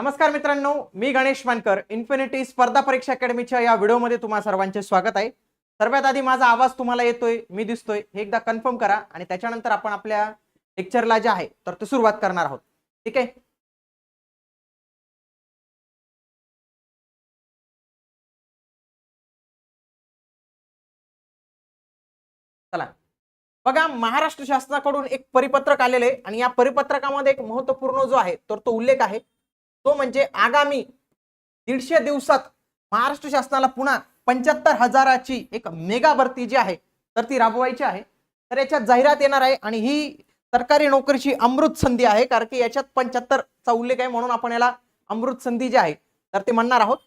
नमस्कार मित्रांनो मी गणेश मानकर इन्फिनिटी स्पर्धा परीक्षा अकॅडमीच्या या व्हिडिओमध्ये तुम्हा सर्वांचे स्वागत आहे. सर्वात आधी माझा आवाज तुम्हाला येतोय मी दिसतोय हे एकदा कन्फर्म करा आणि त्याच्यानंतर आपण आपल्या लेक्चरला जे आहे तर ते सुरुवात करणार आहोत. ठीक आहे? चला. बघा महाराष्ट्र शासनाकडून एक परिपत्रक आलेले आहे आणि या परिपत्रकामध्ये एक महत्त्वपूर्ण जो आहे तर तो उल्लेख आहे. तो म्हणजे आगामी दीडशे दिवसात महाराष्ट्र शासनाला पुन्हा पंच्याहत्तर हजाराची एक मेगा भरती जी आहे तर ती राबवायची आहे. तर याच्यात जाहिरात येणार आहे आणि ही सरकारी नोकरीची अमृत संधी आहे कारण की याच्यात पंच्याहत्तरचा उल्लेख आहे म्हणून आपण याला अमृत संधी जी आहे तर ते म्हणणार आहोत.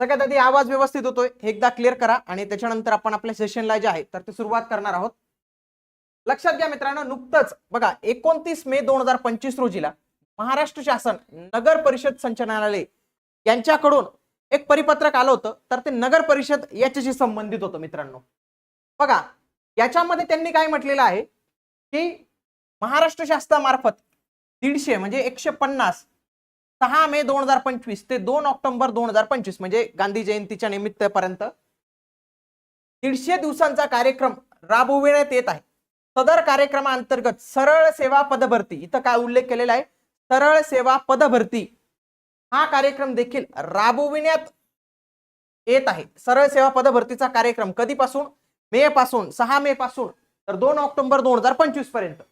सगळ्यात आधी आवाज व्यवस्थित होतोय एकदा क्लिअर करा आणि त्याच्यानंतर आपण आपल्या सेशनला जे आहे तर ते सुरुवात करणार आहोत. लक्षात घ्या मित्रांनो नुकतंच बघा एकोणतीस मे दोन हजार पंचवीस रोजीला महाराष्ट्र शासन नगर परिषद संचालनालय यांच्याकडून एक परिपत्रक आलं होतं. तर ते नगर परिषद याच्याशी संबंधित होतं मित्रांनो. बघा याच्यामध्ये त्यांनी काय म्हटलेलं आहे की महाराष्ट्र शासनामार्फत दीडशे म्हणजे एकशे पन्नास सहा मे दोन हजार पंचवीस ते दोन ऑक्टोबर दोन हजार पंचवीस म्हणजे गांधी जयंतीच्या निमित्तापर्यंत दीडशे दिवसांचा कार्यक्रम राबविण्यात येत आहे. सदर कार्यक्रमाअंतर्गत सरळ सेवा पदभरती इथं काय उल्लेख केलेला आहे? सरळ सेवा पदभरती. हा कार्यक्रम देखील राबविण्यात येत आहे. सरळ सेवा पदभरतीचा कार्यक्रम कधीपासून? मे पासून सहा मे पासून तर दोन ऑक्टोबर दोन हजार पंचवीसपर्यंत.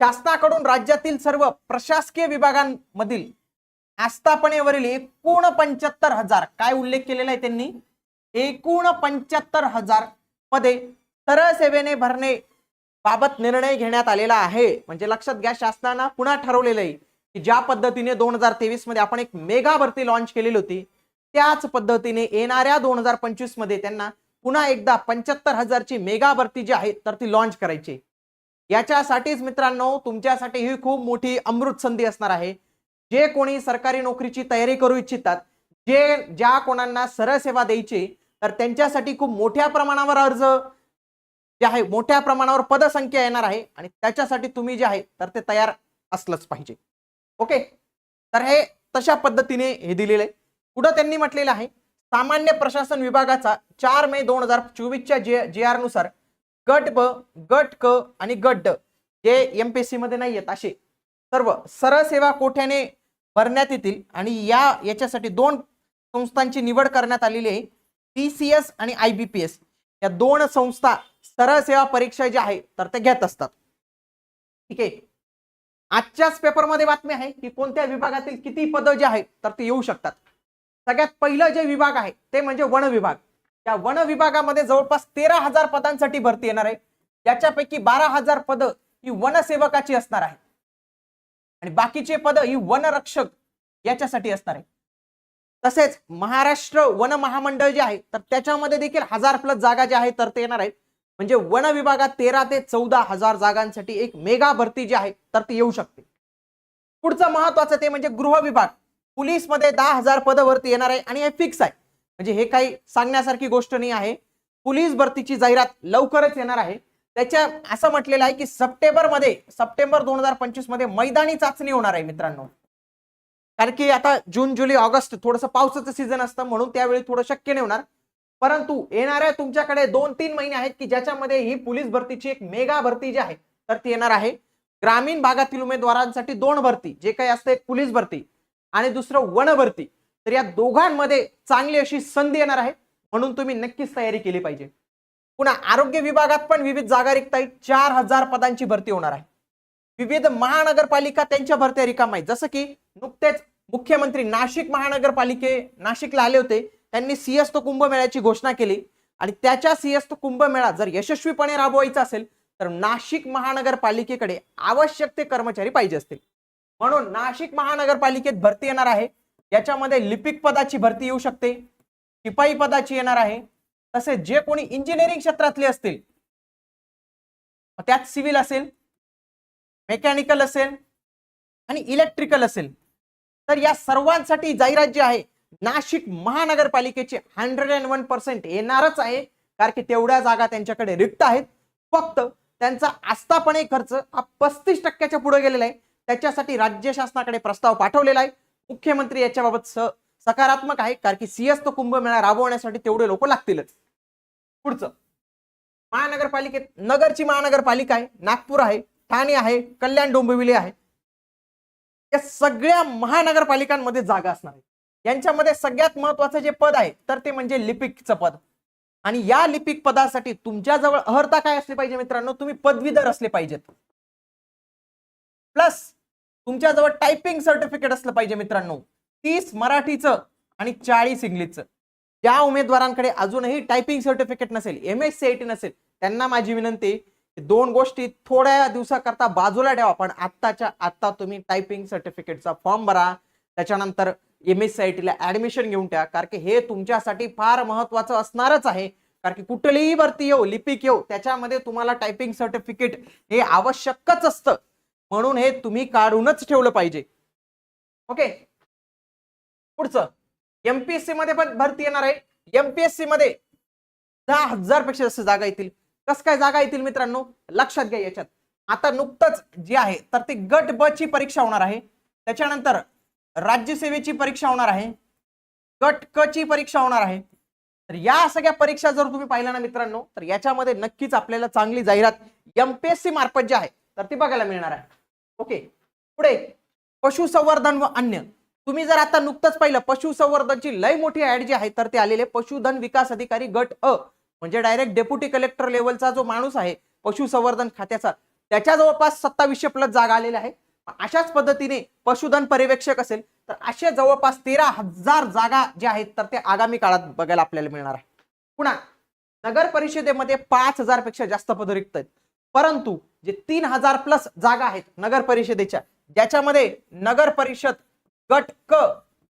शासनाकडून राज्यातील सर्व प्रशासकीय विभागांमधील आस्थापनेवरील एकूण पंच्याहत्तर हजार काय उल्लेख केलेला आहे त्यांनी? एकूण पंच्याहत्तर हजार पदे सरळ सेवेने भरणे बाबत निर्णय घेण्यात आलेला आहे. म्हणजे लक्षात घ्या शासनानं पुन्हा ठरवलेलं आहे की ज्या पद्धतीने दोन हजार तेवीसमध्ये आपण एक मेगा भरती लॉन्च केलेली होती त्याच पद्धतीने येणाऱ्या दोन हजार पंचवीसमध्ये त्यांना पुन्हा एकदा पंच्याहत्तर हजारची मेगा भरती जी आहे तर ती लॉन्च करायची याच्यासाठीच मित्रांनो तुमच्यासाठी ही खूप मोठी अमृत संधी असणार आहे. जे कोणी सरकारी नोकरीची तयारी करू इच्छितात जे ज्या कोणांना सरळ सेवा द्यायची तर त्यांच्यासाठी खूप मोठ्या प्रमाणावर अर्ज जे आहे मोठ्या प्रमाणावर पदसंख्या येणार आहे आणि त्याच्यासाठी तुम्ही जे आहे तर ते तयार असलंच पाहिजे. ओके? तर हे तशा पद्धतीने हे दिलेलं आहे पुढं त्यांनी म्हटलेलं आहे सामान्य प्रशासन विभागाचा चार मे दोन हजार चोवीसच्या जे जे आरनुसार गट ब गट क आणि गट ड जे एम पी एस सी मध्ये नाही येत असे. सर्व सरळ सेवा कोठ्याने भरण्यात येतील आणि या याच्यासाठी दोन संस्थांची निवड करण्यात आलेली आहे टी सी एस आणि आय बी पी एस. या दोन संस्था सरळ सेवा परीक्षा जी आहे तर ते घेत असतात. ठीक आहे? आजच्याच पेपरमध्ये बातमी आहे की कोणत्या विभागातील किती पदं जे आहेत तर ते येऊ शकतात. सगळ्यात पहिलं जे विभाग आहे ते म्हणजे वन विभाग. त्या वन विभागामध्ये जवळपास तेरा हजार पदांसाठी भरती येणार आहे. याच्यापैकी बारा हजार पदं ही वनसेवकाची असणार आहे आणि बाकीचे पद ही वनरक्षक याच्यासाठी असणार आहे तसेच महाराष्ट्र वन महामंडळ जे आहे तर त्याच्यामध्ये देखील हजार प्लस जागा ज्या आहेत तर ते येणार आहेत. म्हणजे वन विभागात तेरा ते चौदा हजार जागांसाठी एक मेगा भरती जी आहे तर ती येऊ शकते. पुढचं महत्वाचं ते म्हणजे गृह विभाग. पोलीसमध्ये दहा हजार पदवरती येणार आहे आणि हे फिक्स आहे. म्हणजे हे काही सांगण्यासारखी गोष्ट नाही आहे. पोलीस भरतीची जाहिरात लवकरच येणार आहे. त्याच्या असं म्हटलेलं आहे की सप्टेंबरमध्ये सप्टेंबर दोन हजार पंचवीसमध्ये मैदानी चाचणी होणार आहे मित्रांनो. कारण की आता जून जुलै ऑगस्ट थोडंसं पावसाचं सीझन असतं म्हणून त्यावेळी थोडं शक्य नाही होणार. परंतु येणाऱ्या तुमच्याकडे दोन तीन महिने आहेत की ज्याच्यामध्ये ही पोलीस भरतीची एक मेगा भरती जी आहे तर ती येणार आहे. ग्रामीण भागातील उमेदवारांसाठी दोन भरती जे काही असतं एक पोलीस भरती आणि दुसरं वन भरती. तर या दोघांमध्ये चांगली अशी संधी येणार आहे म्हणून तुम्ही नक्कीच तयारी केली पाहिजे. पुन्हा आरोग्य विभागात पण विविध जागा रिक्त आहेत चार हजार पदांची भरती होणार आहे. विविध महानगरपालिका त्यांच्या भरत्या रिकाम आहेत. जसं की नुकतेच मुख्यमंत्री नाशिक महानगरपालिके नाशिकला आले होते. त्यांनी सिंहस्थ कुंभमेळ्याची घोषणा केली. आणि त्याच्या सिंहस्थ कुंभमेळा जर यशस्वीपणे राबवायचा असेल तर नाशिक महानगरपालिकेकडे आवश्यक ते कर्मचारी पाहिजे असतील. म्हणून नाशिक महानगरपालिकेत भरती येणार आहे. याच्यामध्ये लिपिक पदाची भरती येऊ शकते. शिपाई पदाची येणार आहे. तसेच जे कोणी इंजिनिअरिंग क्षेत्रातले असतील त्यात सिव्हिल असेल मेकॅनिकल असेल आणि इलेक्ट्रिकल असेल तर या सर्वांसाठी जाहिरात जी आहे. नाशिक महानगरपालिकेची हंड्रेड अँड वन पर्सेंट येणारच आहे. कारण की तेवढ्या जागा त्यांच्याकडे रिक्त आहेत. फक्त त्यांचा आस्थापणे खर्च हा पस्तीस टक्क्याच्या पुढे गेलेला आहे. त्याच्यासाठी राज्य शासनाकडे प्रस्ताव पाठवलेला आहे. मुख्यमंत्री याच्याबाबत स सकारात्मक आहे. कारण की सिंहस्थ कुंभमेळा राबवण्यासाठी तेवढे लोक लागतीलच. पुढचं. महानगरपालिकेत नगरची महानगरपालिका आहे. नागपूर आहे. ठाणे आहे. कल्याण डोंबिवली आहे. या सगळ्या महानगरपालिकांमध्ये जागा असणार आहे. यांच्यामध्ये सगळ्यात महत्वाचं जे पद आहे तर ते म्हणजे लिपिकचं पद. आणि या लिपिक पदासाठी तुमच्याजवळ अर्हता काय असली पाहिजे मित्रांनो? तुम्ही पदवीधर असले पाहिजेत. प्लस तुमच्याजवळ टायपिंग सर्टिफिकेट असलं पाहिजे मित्रांनो. तीस मराठीचं आणि चाळीस इंग्लिशचं. ज्या उमेदवारांकडे अजूनही टायपिंग सर्टिफिकेट नसेल M S C I T नसेल त्यांना माझी विनंती दोन गोष्टी थोड्या दिवसाकरता बाजूला ठेवा पण आत्ताच्या आत्ता तुम्ही टायपिंग सर्टिफिकेटचा फॉर्म भरा. त्याच्यानंतर एम एस सी आय टीला ऍडमिशन घेऊन ठेवा कारण की हे तुमच्यासाठी फार महत्वाचं असणारच आहे. कारण की कुठलीही भरती येऊ लिपिक येऊ त्याच्यामध्ये तुम्हाला टायपिंग सर्टिफिकेट हे आवश्यकच असतं. म्हणून हे तुम्ही काढूनच ठेवलं पाहिजे. ओके पुढचं. एमपीएससी मध्ये पण भरती येणार आहे. एमपीएससी मध्ये दहा हजारपेक्षा जास्त जागा येतील. कस काय जागा येतील मित्रांनो? लक्षात घ्या याच्यात. आता नुकतंच जे आहे तर ते गट ब ची परीक्षा होणार आहे. त्याच्यानंतर राज्यसेवेची परीक्षा होणार आहे. गट क ची परीक्षा होणार आहे. तर या सगळ्या परीक्षा जर तुम्ही पाहिल्या ना मित्रांनो तर याच्यामध्ये नक्कीच आपल्याला चांगली जाहिरात एमपीएससी मार्फत जी आहे तर ती बघायला मिळणार आहे. ओके. पुढे पशुसंवर्धन व अन्य. तुम्ही जर आता नुकतंच पाहिलं पशुसंवर्धनची लय मोठी ऍड जी आहे तर ते आलेले पशुधन विकास अधिकारी गट अ म्हणजे डायरेक्ट डेप्युटी कलेक्टर लेवलचा जो माणूस आहे पशुसंवर्धन खात्याचा त्याच्या जवळपास सत्तावीसशे प्लस जागा आलेल्या आहे अशाच पद्धतीने पशुधन पर्यवेक्षक असेल तर अशा जवळपास तेरा हजार जागा ज्या आहेत तर ते आगामी काळात बघायला आपल्याला मिळणार आहे. पुन्हा नगर परिषदेमध्ये पाच हजारपेक्षा जास्त पद रिक्त आहेत. परंतु जे तीन हजार प्लस जागा आहेत नगर परिषदेच्या ज्याच्यामध्ये नगर परिषद गट क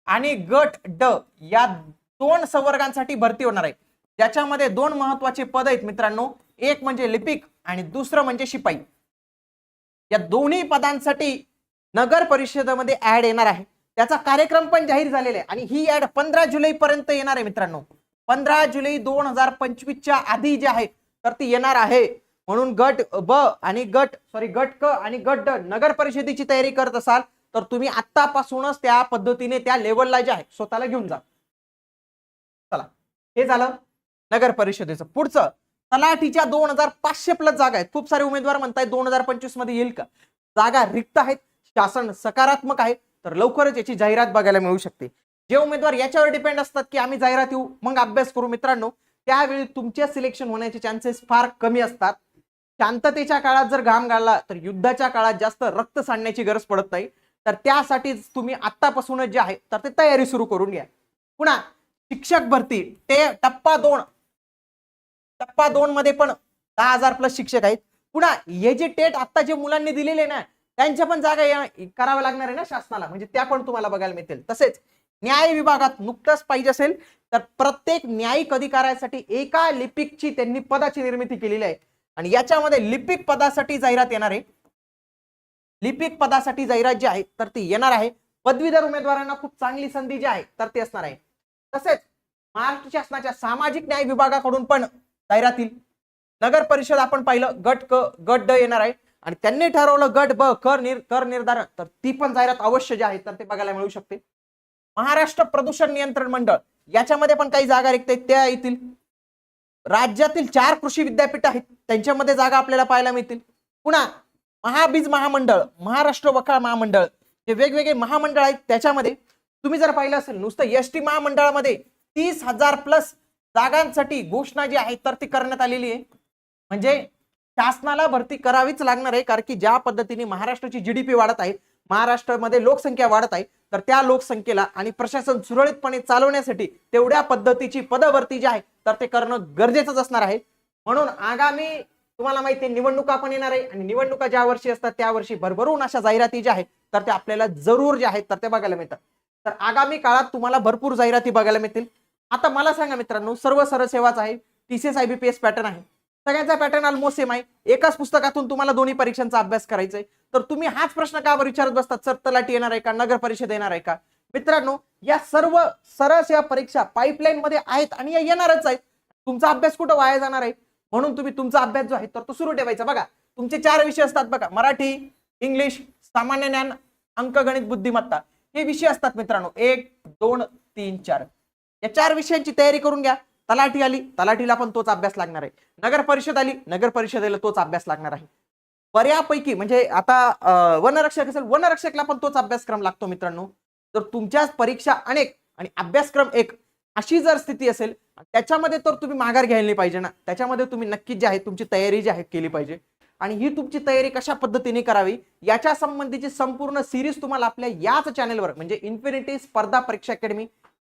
आणि गट ड या दोन संवर्गांसाठी भरती होणार आहे. ज्याच्यामध्ये दोन महत्त्वाचे पद आहेत मित्रांनो एक म्हणजे लिपिक आणि दुसरं म्हणजे शिपाई. या दोन्ही पदांसाठी नगर परिषदेमध्ये ऍड येणार आहे. त्याचा कार्यक्रम पण जाहीर झालेला आहे. आणि ही ऍड पंधरा जुलै पर्यंत येणार आहे मित्रांनो. पंधरा जुलै दोन हजार पंचवीसच्या आधी जे आहे तर ती येणार आहे. म्हणून गट ब आणि गट सॉरी गट क आणि गट ड नगर परिषदेची तयारी करत असाल तर तुम्ही आतापासूनच त्या पद्धतीने त्या लेवलला जे आहे स्वतःला घेऊन जा. चला हे झालं नगर परिषदेचं. पुढचं तलाठीच्या दोन हजार पाचशे प्लस जागा आहेत. खूप सारे उमेदवार म्हणतायत दोन हजार पंचवीसमध्ये येईल का? जागा रिक्त आहेत. शासन सकारात्मक आहे. तर लवकरच याची जाहिरात बघायला मिळू शकते. जे उमेदवार याच्यावर डिपेंड असतात की आम्ही जाहिरात येऊ मग अभ्यास करू मित्रांनो. त्यावेळी तुमचे सिलेक्शन होण्याचे चान्सेस फार कमी असतात. शांततेच्या काळात जर घाम गाळला तर युद्धाच्या काळात जास्त रक्त सांडण्याची गरज पडत नाही. तर त्यासाठीच तुम्ही आत्तापासूनच जे आहे तर ते तयारी सुरू करून घ्या. पुन्हा शिक्षक भरती. ते टप्पा दोन. टप्पा दोन मध्ये पण दहा हजार प्लस शिक्षक आहेत. पुन्हा हे जे टेट आता जे मुलांनी दिलेले ना त्यांच्या पण जागा या- कराव्या लागणार आहे ना शासनाला. म्हणजे त्या पण तुम्हाला बघायला मिळतील. तसेच न्याय विभागात नुकतंच पाहिजे असेल तर प्रत्येक न्यायिक अधिकाऱ्यासाठी एका लिपिकची त्यांनी पदाची निर्मिती केलेली आहे. आणि याच्यामध्ये लिपिक पदासाठी जाहिरात येणार आहे. लिपिक पदासाठी जाहिरात जी आहे तर ती येणार आहे. पदवीधर उमेदवारांना खूप चांगली संधी जी आहे तर ती असणार आहे. तसेच महाराष्ट्र शासनाच्या सामाजिक न्याय विभागाकडून पण जाहिरात नगर परिषद आपण पाहिलं गट क गट ड येणार आहे. आणि त्यांनी ठरवलं गट ब कर निर कर निर्धारण. तर ती पण जाहिरात अवश्य जी आहे तर ते बघायला मिळू शकते. महाराष्ट्र प्रदूषण नियंत्रण मंडळ याच्यामध्ये पण काही जागा रिक्त आहेत त्या येतील. राज्यातील चार कृषी विद्यापीठ आहेत त्यांच्यामध्ये जागा आपल्याला पाहायला मिळतील. पुन्हा महाबीज महामंडळ महाराष्ट्र वकाळ महामंडळ हे वेगवेगळे महामंडळ आहेत त्याच्यामध्ये तुम्ही जर पाहिलं असेल नुसतं एस टी महामंडळामध्ये तीस हजार प्लस जागांसाठी घोषणा जी आहे तर ती करण्यात आलेली आहे. म्हणजे शासनाला भरती करावीच लागणार आहे कारण की ज्या पद्धतीने महाराष्ट्राची जीडीपी वाढत आहे महाराष्ट्रामध्ये लोकसंख्या वाढत आहे तर त्या लोकसंख्येला आणि प्रशासन सुरळीतपणे चालवण्यासाठी तेवढ्या पद्धतीची पदभरती जी आहे तर ते करणं गरजेचंच असणार आहे. म्हणून आगामी तुम्हाला माहिती आहे निवडणुका पण येणार आहे आणि निवडणुका ज्या वर्षी असतात त्या वर्षी भरभरून अशा जाहिराती ज्या आहेत तर त्या आपल्याला जरूर ज्या आहेत तर ते बघायला मिळतात. तर आगामी काळात तुम्हाला भरपूर जाहिराती बघायला मिळतील. आता मला सांगा मित्रांनो सर्व सरळ सेवाच आहे टीसीएस आयबीपीएस पॅटर्न आहे. सगळ्यांचा पॅटर्न ऑलमोस्ट सेम आहे. एकाच पुस्तकातून तुम्हाला दोन्ही परीक्षांचा अभ्यास करायचा आहे. तर तुम्ही हाच प्रश्न का बरं विचारत बसतात सर तलाठी येणार आहे का? नगर परिषद येणार आहे का? मित्रांनो या सर्व सरळ सेवा परीक्षा पाईपलाईन मध्ये आहेत आणि या येणारच आहेत. तुमचा अभ्यास कुठं वाया जाणार आहे? म्हणून तुम्ही तुमचा अभ्यास जो आहे तर तो सुरू ठेवायचा. बघा तुमचे चार विषय असतात बघा. मराठी इंग्लिश सामान्य ज्ञान अंकगणित बुद्धिमत्ता. हे विषय असतात मित्रांनो. एक दोन तीन चार. या चार विषयांची तयारी करून घ्या. तलाठी आली तलाठीला पण तोच अभ्यास लागणार आहे. नगर परिषद आली नगर परिषदेला तोच अभ्यास लागणार आहे. बऱ्यापैकी म्हणजे आता वनरक्षक असेल वनरक्षकला पण तोच अभ्यासक्रम लागतो मित्रांनो. तर तुमच्याच परीक्षा अनेक आणि अभ्यासक्रम एक अशी जर स्थिती असेल त्याच्यामध्ये तर तुम्ही माघार घ्यायला नाही पाहिजे ना. त्याच्यामध्ये तुम्ही नक्कीच जे आहे तुमची तयारी जी आहे केली पाहिजे. आणि ही तुमची तयारी कशा पद्धतीने करावी याच्या संबंधीची संपूर्ण सिरीज तुम्हाला आपल्या याच चॅनेलवर म्हणजे इन्फिनिटी स्पर्धा परीक्षा अकॅडमी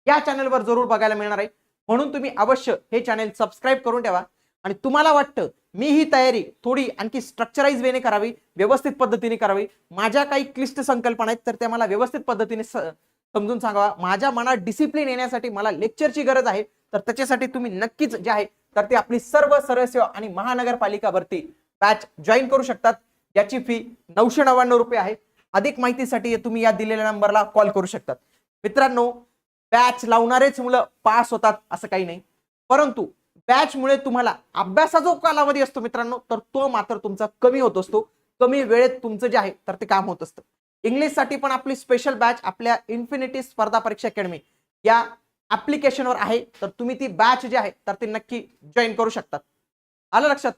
या चॅनेलवर जरूर बघायला मिळणार आहे. म्हणून तुम्ही अवश्य हे चॅनेल सबस्क्राईब करून ठेवा. आणि तुम्हाला वाटतं मी ही तयारी थोडी आणखी स्ट्रक्चराईज वेने करावी व्यवस्थित पद्धतीने करावी माझ्या काही क्लिष्ट संकल्पना आहेत तर त्या मला व्यवस्थित पद्धतीने समजून सांगावा. माझ्या मनात डिसिप्लिन येण्यासाठी मला लेक्चरची गरज आहे तर त्याच्यासाठी तुम्ही नक्कीच जे आहे तर ते आपली सर्व सरळ सेवा आणि महानगरपालिका भरती बॅच जॉईन करू शकतात. याची फी नऊशे नव्याण्णव रुपये आहे. अधिक माहितीसाठी तुम्ही या दिलेल्या नंबरला कॉल करू शकतात. मित्रांनो बॅच लावणारेच मुलं पास होतात असं काही नाही. परंतु बॅच मुळे तुम्हाला अभ्यासा जो कालावधी असतो मित्रांनो तर तो मात्र तुमचा कमी होत असतो. कमी वेळेत तुमचं जे आहे तर ते काम होत असतं. इंग्लिशसाठी पण आपली स्पेशल बॅच आपल्या इन्फिनिटी स्पर्धा परीक्षा अकॅडमी या ऍप्लिकेशनवर आहे. तर तुम्ही ती बॅच जी आहे तर ती नक्की जॉईन करू शकतात आलं लक्षात?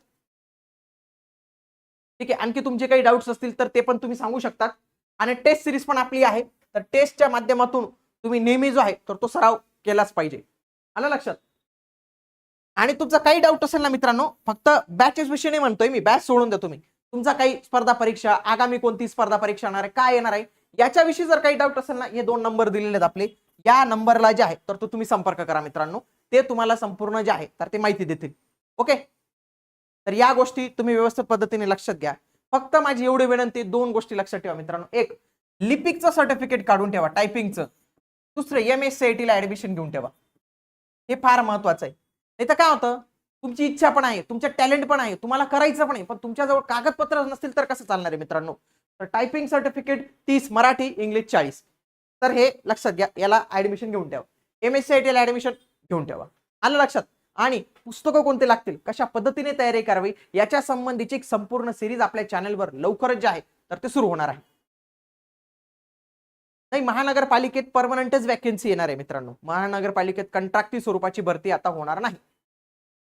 ठीक आहे आणखी तुमचे काही डाऊट्स असतील तर ते पण तुम्ही सांगू शकतात. आणि टेस्ट सिरीज पण आपली आहे. तर टेस्टच्या माध्यमातून तुम्ही नेहमी जो आहे तर तो सराव केलाच पाहिजे. आलं लक्षात? आणि तुमचा काही डाऊट असेल ना मित्रांनो फक्त बॅचेस विषयी नाही म्हणतोय मी बॅच सोडून द्या तुम्ही. तुमचा काही स्पर्धा परीक्षा आगामी कोणती स्पर्धा परीक्षा येणार आहे काय येणार आहे याच्याविषयी जर काही डाऊट असेल ना हे दोन नंबर दिलेले आहेत आपले. या नंबरला जे आहे तर तो तुम्ही संपर्क करा मित्रांनो. ते तुम्हाला संपूर्ण जे आहे तर ते माहिती देतील. ओके? तर या गोष्टी तुम्ही व्यवस्थित पद्धतीने लक्षात घ्या. फक्त माझी एवढी विनंती दोन गोष्टी लक्षात ठेवा मित्रांनो. एक लिपिकचं सर्टिफिकेट काढून ठेवा टायपिंगचं दुसरं एम एस सी आय टीला ऍडमिशन घेऊन ठेवा. हे फार महत्वाचं आहे. नाही तर काय होतं? तुमची इच्छा पण आहे तुमचं टॅलेंट पण आहे तुम्हाला करायचं पण आहे पण तुमच्याजवळ कागदपत्र नसतील तर कसं चालणार आहे मित्रांनो? तर टायपिंग सर्टिफिकेट तीस मराठी इंग्लिश चाळीस. तर हे लक्षात घ्या याला ऍडमिशन घेऊन ठेवा. एम एस सी आय टीला ऍडमिशन घेऊन ठेवा. आलं लक्षात? आणि पुस्तकं कोणते लागतील? कशा पद्धतीने तयारी करावी? याच्या संबंधीची एक संपूर्ण सिरीज आपल्या चॅनलवर लवकरच जे आहे तर ते सुरू होणार आहे. नाही महानगरपालिकेत परमनंटच वॅकन्सी येणार आहे मित्रांनो. महानगरपालिकेत कंट्रॅक्टी स्वरूपाची भरती आता होणार नाही.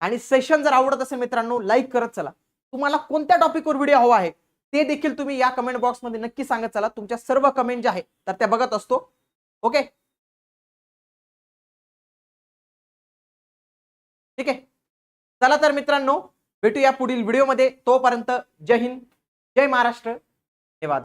आणि सेशन जर आवडत असेल मित्रांनो लाईक करत चला. तुम्हाला कोणत्या टॉपिकवर व्हिडिओ हवा आहे ते देखील तुम्ही या कमेंट बॉक्समध्ये नक्की सांगत चला. तुमच्या सर्व कमेंट ज्या आहेत तर त्या बघत असतो. ओके ठीक आहे? चला तर मित्रांनो भेटूया पुढील व्हिडिओमध्ये तोपर्यंत जय हिंद जय महाराष्ट्र. धन्यवाद.